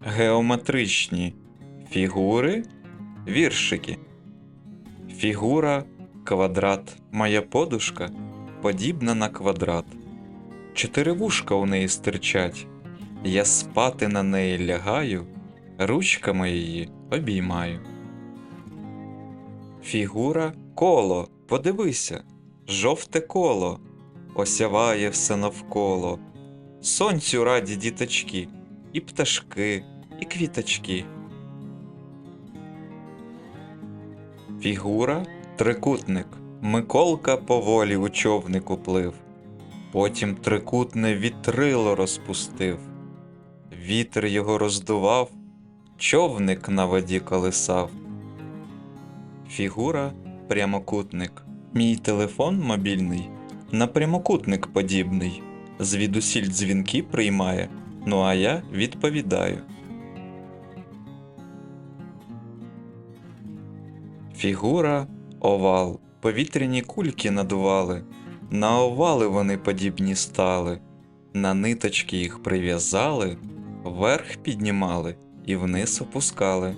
Геометричні фігури, віршики. Фігура квадрат. Моя подушка подібна на квадрат. Чотири вушка у неї стирчать. Я спати на неї лягаю, ручками її обіймаю. Фігура коло, подивися, жовте коло, осяває все навколо. Сонцю раді діточки, і пташки, і квіточки. Фігура трикутник. Миколка поволі у човнику плив. Потім трикутне вітрило розпустив. Вітер його роздував, човник на воді колисав. Фігура прямокутник. Мій телефон мобільний на прямокутник подібний. Звідусіль дзвінки приймає, ну а я відповідаю. Фігура овал. Повітряні кульки надували. На овали вони подібні стали. На ниточки їх прив'язали, вверх піднімали і вниз опускали.